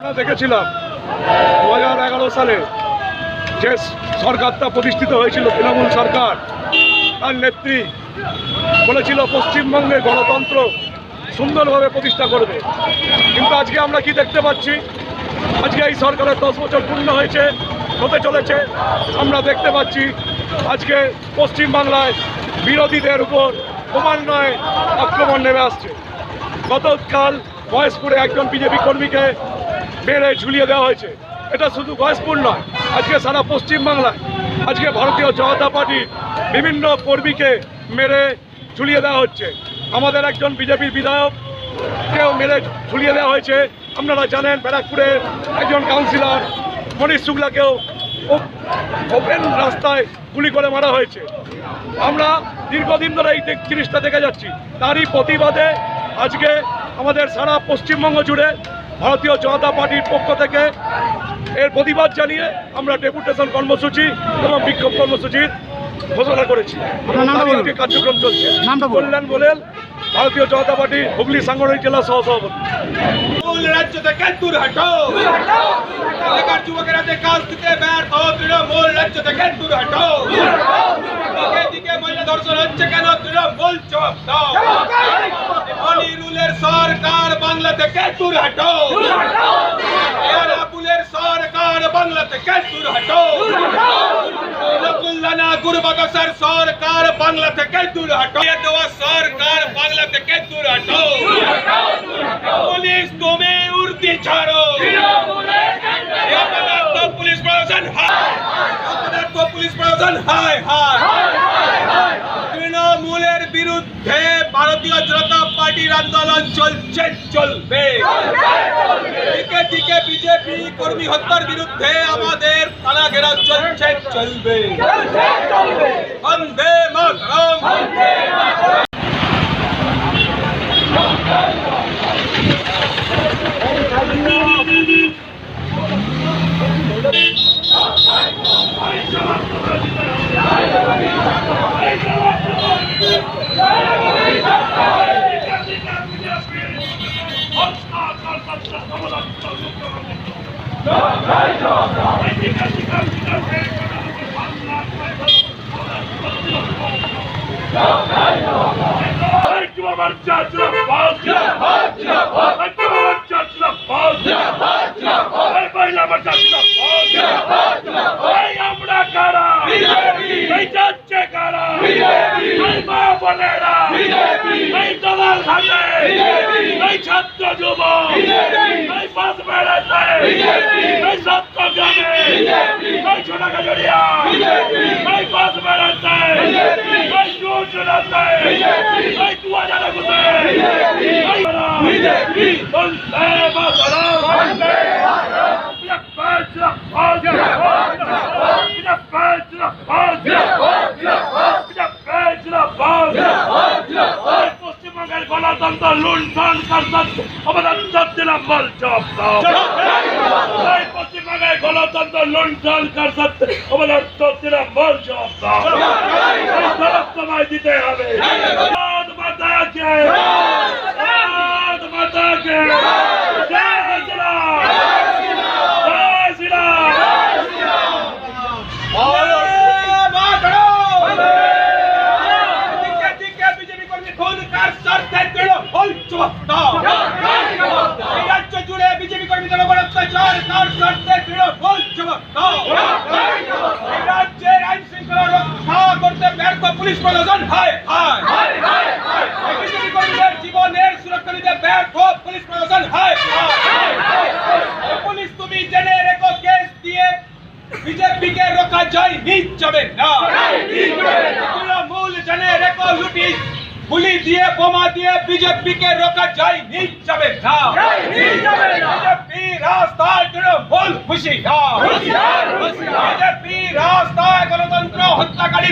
দেখেছিলাম দু হাজার এগারো সালে যে সরকারটা প্রতিষ্ঠিত হয়েছিল, তৃণমূল সরকার, তার নেত্রী বলেছিল পশ্চিমবঙ্গে গণতন্ত্র সুন্দরভাবে প্রতিষ্ঠা করবে। কিন্তু আজকে আমরা কি দেখতে পাচ্ছি? আজকে এই সরকারের দশ বছর পূর্ণ হয়েছে, হতে চলেছে। আমরা দেখতে পাচ্ছি আজকে পশ্চিমবাংলায় বিরোধীদের উপর ক্রমান্বয়ে আক্রমণ নেমে আসছে। গতকাল বয়সপুরে একজন বিজেপি কর্মীকে মেরে ঝুলিয়ে দেওয়া হয়েছে। এটা শুধু বয়সপুর নয়, আজকে সারা পশ্চিমবাংলায়, আজকে ভারতীয় জনতা পার্টির বিভিন্ন কর্মীকে মেরে ঝুলিয়ে দেওয়া হচ্ছে। আমাদের একজন বিজেপির বিধায়ককেও মেরে ঝুলিয়ে দেওয়া হয়েছে। আপনারা জানেন, ব্যারাকপুরের একজন কাউন্সিলর, মনীষ শুক্লাকেও ওপেন রাস্তায় গুলি করে মারা হয়েছে। আমরা দীর্ঘদিন ধরে এই জিনিসটা দেখে যাচ্ছি। তারই প্রতিবাদে আজকে আমাদের সারা পশ্চিমবঙ্গ জুড়ে ভারতীয় জনতা পার্টির পক্ষ থেকে এর প্রতিবাদ জানিয়ে আমরা ডেপুটেশন কর্মসূচি এবং বিক্ষোভ কর্মসূচির ঘোষণা করেছি। আপনার নামটা তারই বলুন। আজকে কার্যক্রম চলছে। নামটা কল্যাণ বলেন ভারতীয় জনতা পার্টি হুগলি সাংগঠনিক জেলা সহসভাপতি। মূল রাজ্য থেকে দূর হটো। এলাকার যুবকেরা যে কাজ দিতে ব্যর্থ তৃণমূল রাজ্য থেকে দূর হটো। দিকে মহিলা ধর্ষণ হচ্ছে কেন? তৃণমূল জবাব দাও। অনিরুলের সরকার বাংলা থেকে দূর হটো? এরাবুলের সরকার বাংলা থেকে দূর হটো? নকুল্লানা গুরবাগসের সরকার বাংলা থেকে দূর হটো? দেওয়া সরকার বাংলা থেকে দূর হটো? পুলিশ তুমি উর্দি ছাড়ো। পুলিশ প্রশাসন হায় পুলিশ প্রশাসন হায় হায়। তৃণমূলের বিরুদ্ধে ভারতীয় জনতা পার্টির আন্দোলন চলছে চলবে। দিকে দিকে বিজেপি কর্মী হত্যার বিরুদ্ধে আমাদের থানা ঘেরা চলছে চলবে। বন্দে মাতরম। আমরা কারা যাচ্ছে কারা মা বোনেরা এই দলাল ঘাটে এই ছাত্র যুব এই বাস বেড়াতে এই গ্রামে এই ছোট কাজরিয়া এই বাস বেড়াতে এই জোর চলাতে এই দু হাজার একুশে এই বিজেপি বন্দে মাতরম বন্দে পশ্চিমবঙ্গের গণতন্ত্র লুণ্ঠন করতে আমাদের দিলাম বল জব পশ্চিমবঙ্গের গণতন্ত্র লুণ্ঠন করতে আমাদের দিলাম বল জব দাও জবাব তোমায় দিতে হবে। ভারত মাতাকে ভারত মাতাকে জয় শ্রীরাম জয় জবাব এই রাজ্য জুড়ে বিজেপি কর্মীদের উপর অত্যাচার কার স্বার্থে তৃণমূল জবাব রাজ্যের আইন শৃঙ্খলা রক্ষা করতে ব্যর্থ পুলিশ প্রশাসন। হায় হায় বিজেপি জীবনের সুরক্ষা দিতে ব্যর্থ পুলিশ প্রশাসন। হায় পুলিশ তুমি জেনে রেখো কেস দিয়ে বিজেপিকে রোকা যায় নিজ যাবে না। তৃণমূল জেনে রেখো লুটি। গুলি দিয়ে বোমা দিয়ে বিজেপিকে রোকা যায় নিজ যাবে না। বিজেপি রাস্তায় তৃণমূল হুশিয়ার বিজেপি রাস্তায় গণতন্ত্র হত্যাকারী